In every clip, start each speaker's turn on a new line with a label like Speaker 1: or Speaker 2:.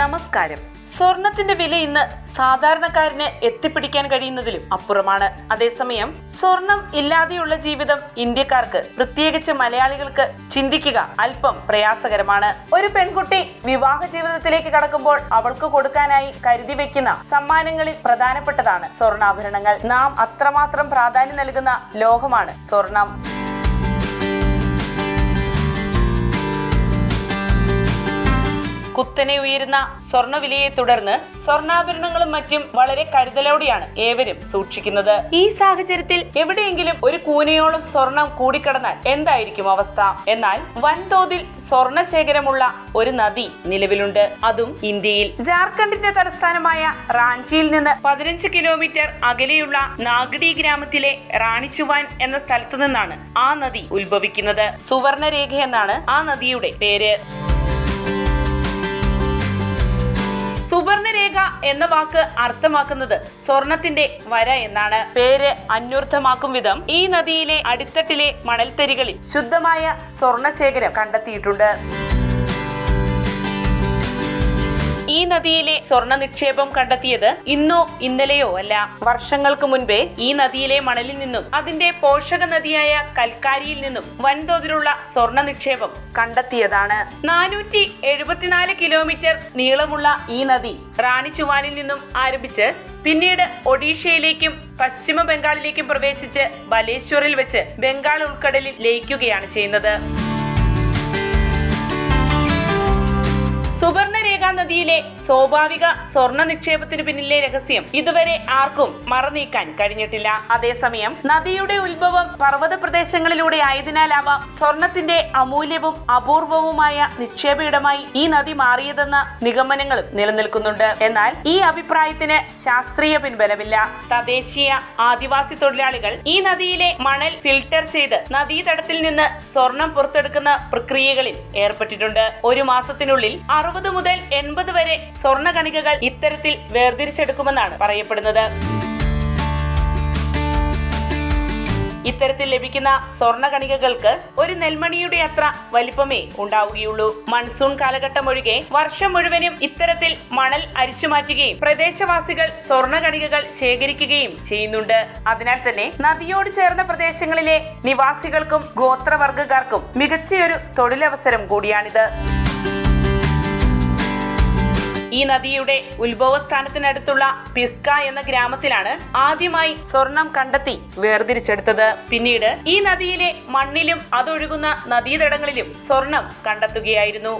Speaker 1: നമസ്കാരം. സ്വർണത്തിന്റെ വില ഇന്ന് സാധാരണക്കാരന് എത്തിപ്പിടിക്കാൻ കഴിയുന്നതിലും അപ്പുറമാണ്. അതേസമയം സ്വർണം ഇല്ലാതെയുള്ള ജീവിതം ഇന്ത്യക്കാർക്ക് പ്രത്യേകിച്ച് മലയാളികൾക്ക് ചിന്തിക്കുക അല്പം പ്രയാസകരമാണ്. ഒരു പെൺകുട്ടി വിവാഹ ജീവിതത്തിലേക്ക് കടക്കുമ്പോൾ അവൾക്ക് കൊടുക്കാനായി കരുതി വെക്കുന്ന സമ്മാനങ്ങളിൽ പ്രധാനപ്പെട്ടതാണ് സ്വർണാഭരണങ്ങൾ. നാം അത്രമാത്രം പ്രാധാന്യം നൽകുന്ന ലോകമാണ് സ്വർണം. കുത്തനെ ഉയരുന്ന സ്വർണവിലയെ തുടർന്ന് സ്വർണാഭരണങ്ങളും മറ്റും വളരെ കരുതലോടെയാണ് ഏവരും സൂക്ഷിക്കുന്നത്. ഈ സാഹചര്യത്തിൽ എവിടെയെങ്കിലും ഒരു കൂനയോളം സ്വർണം കൂടിക്കടന്നാൽ എന്തായിരിക്കും അവസ്ഥ? എന്നാൽ വൻതോതിൽ സ്വർണ ശേഖരമുള്ള ഒരു നദി നിലവിലുണ്ട്. അതും ഇന്ത്യയിൽ. ജാർഖണ്ഡിന്റെ തലസ്ഥാനമായ റാഞ്ചിയിൽ നിന്ന് പതിനഞ്ച് കിലോമീറ്റർ അകലെയുള്ള നാഗഡി ഗ്രാമത്തിലെ റാണിച്ചുവാൻ എന്ന സ്ഥലത്തു നിന്നാണ് ആ നദി ഉത്ഭവിക്കുന്നത്. സുവർണരേഖ എന്നാണ് ആ നദിയുടെ പേര്. സുവർണരേഖ എന്ന വാക്ക് അർത്ഥമാക്കുന്നത് സ്വർണത്തിന്റെ വര എന്നാണ്. പേര് അന്വർത്ഥമാക്കും വിധം ഈ നദിയിലെ അടിത്തട്ടിലെ മണൽത്തരികളിൽ ശുദ്ധമായ സ്വർണശേഖരം കണ്ടെത്തിയിട്ടുണ്ട്. ഈ നദിയിലെ സ്വർണ നിക്ഷേപം കണ്ടെത്തിയത് ഇന്നോ ഇന്നലെയോ അല്ല. വർഷങ്ങൾക്ക് മുൻപേ ഈ നദിയിലെ മണലിൽ നിന്നും അതിന്റെ പോഷക നദിയായ കൽക്കാരിയിൽ നിന്നും വൻതോതിലുള്ള സ്വർണ നിക്ഷേപം കണ്ടെത്തിയതാണ്. നാനൂറ്റി എഴുപത്തിനാല് കിലോമീറ്റർ നീളമുള്ള ഈ നദി റാണി ചുവാനിൽ നിന്നും ആരംഭിച്ച് പിന്നീട് ഒഡീഷയിലേക്കും പശ്ചിമ ബംഗാളിലേക്കും പ്രവേശിച്ച് ബലേശ്വറിൽ വെച്ച് ബംഗാൾ ഉൾക്കടലിൽ ലയിക്കുകയാണ് ചെയ്യുന്നത്. സുവർണരേഖ നദിയിലെ സ്വാഭാവിക സ്വർണ നിക്ഷേപത്തിന് പിന്നിലെ രഹസ്യം ഇതുവരെ ആർക്കും മറനീക്കാൻ കഴിഞ്ഞിട്ടില്ല. അതേസമയം നദിയുടെ ഉത്ഭവം പർവത പ്രദേശങ്ങളിലൂടെ ആയതിനാലാവാം സ്വർണത്തിന്റെ അമൂല്യവും അപൂർവവുമായ നിക്ഷേപ ഇടമായി ഈ നദി മാറിയതെന്ന നിഗമനങ്ങളും നിലനിൽക്കുന്നുണ്ട്. എന്നാൽ ഈ അഭിപ്രായത്തിന് ശാസ്ത്രീയ പിൻബലമില്ല. തദ്ദേശീയ ആദിവാസി തൊഴിലാളികൾ ഈ നദിയിലെ മണൽ ഫിൽട്ടർ ചെയ്ത് നദീതടത്തിൽ നിന്ന് സ്വർണം പുറത്തെടുക്കുന്ന പ്രക്രിയകളിൽ ഏർപ്പെട്ടിട്ടുണ്ട്. ഒരു മാസത്തിനുള്ളിൽ അറുപത് മുതൽ എൺപത് വരെ സ്വർണ കണികകൾ ഇത്തരത്തിൽ വേർതിരിച്ചെടുക്കുമെന്നാണ് പറയപ്പെടുന്നത്. ഇത്തരത്തിൽ ലഭിക്കുന്ന സ്വർണ കണികകൾക്ക് ഒരു നെൽമണിയുടെ അത്ര വലിപ്പമേ ഉണ്ടാവുകയുള്ളൂ. മൺസൂൺ കാലഘട്ടം ഒഴികെ വർഷം മുഴുവനും ഇത്തരത്തിൽ മണൽ അരിച്ചു മാറ്റുകയും പ്രദേശവാസികൾ സ്വർണ കണികകൾ ശേഖരിക്കുകയും ചെയ്യുന്നുണ്ട്. അതിനാൽ തന്നെ നദിയോട് ചേർന്ന പ്രദേശങ്ങളിലെ നിവാസികൾക്കും ഗോത്രവർഗക്കാർക്കും മികച്ചയൊരു തൊഴിലവസരം കൂടിയാണിത്. ഈ നദിയുടെ ഉത്ഭവസ്ഥാനത്തിനടുത്തുള്ള പിസ്ക എന്ന ഗ്രാമത്തിലാണ് ആദ്യമായി സ്വർണം കണ്ടെത്തി വേർതിരിച്ചെടുത്തത്. പിന്നീട് ഈ നദിയിലെ മണ്ണിലും അതൊഴുകുന്ന നദീതടങ്ങളിലും സ്വർണം കണ്ടെത്തുകയായിരുന്നു.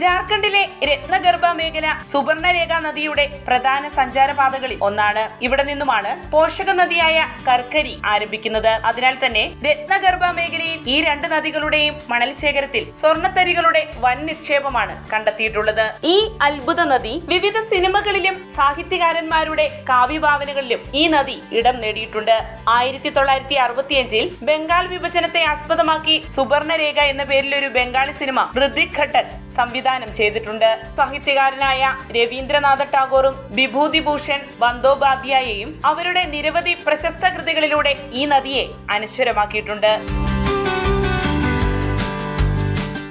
Speaker 1: ജാർഖണ്ഡിലെ രത്നഗർഭ മേഖല സുവർണരേഖ നദിയുടെ പ്രധാന സഞ്ചാരപാതകളിൽ ഒന്നാണ്. ഇവിടെ നിന്നുമാണ് പോഷക നദിയായ കർക്കരി ആരംഭിക്കുന്നത്. അതിനാൽ തന്നെ രത്നഗർഭ മേഖലയിൽ ഈ രണ്ട് നദികളുടെയും മണൽ ശേഖരത്തിൽ സ്വർണത്തരികളുടെ വൻ നിക്ഷേപമാണ് കണ്ടെത്തിയിട്ടുള്ളത്. ഈ അത്ഭുത നദി വിവിധ സിനിമകളിലും സാഹിത്യകാരന്മാരുടെ കാവ്യഭാവനകളിലും ഈ നദി ഇടം നേടിയിട്ടുണ്ട്. ആയിരത്തി തൊള്ളായിരത്തി അറുപത്തിയഞ്ചിൽ ബംഗാൾ വിഭജനത്തെ ആസ്പദമാക്കി സുവർണരേഖ എന്ന പേരിൽ ഒരു ബംഗാളി സിനിമ ഋതിക് ഘട്ടൻ സംവിധാനം ചെയ്തിട്ടുണ്ട്. സാഹിത്യകാരനായ രവീന്ദ്രനാഥ ടാഗോറും വിഭൂതി ഭൂഷൺ ബന്ദോപാധ്യായയും അവരുടെ നിരവധി പ്രശസ്ത കൃതികളിലൂടെ ഈ നദിയെ അനശ്വരമാക്കിയിട്ടുണ്ട്.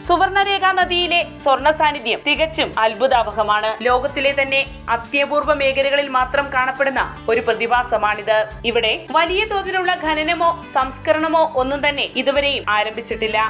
Speaker 1: സുവർണരേഖ നദിയിലെ സ്വർണ സാന്നിധ്യം തികച്ചും അത്ഭുതാവഹമാണ്. ലോകത്തിലെ തന്നെ അത്യപൂർവ മേഖലകളിൽ മാത്രം കാണപ്പെടുന്ന ഒരു പ്രതിഭാസമാണിത്. ഇവിടെ വലിയ തോതിലുള്ള ഖനനമോ സംസ്കരണമോ ഒന്നും തന്നെ ഇതുവരെയും ആരംഭിച്ചിട്ടില്ല.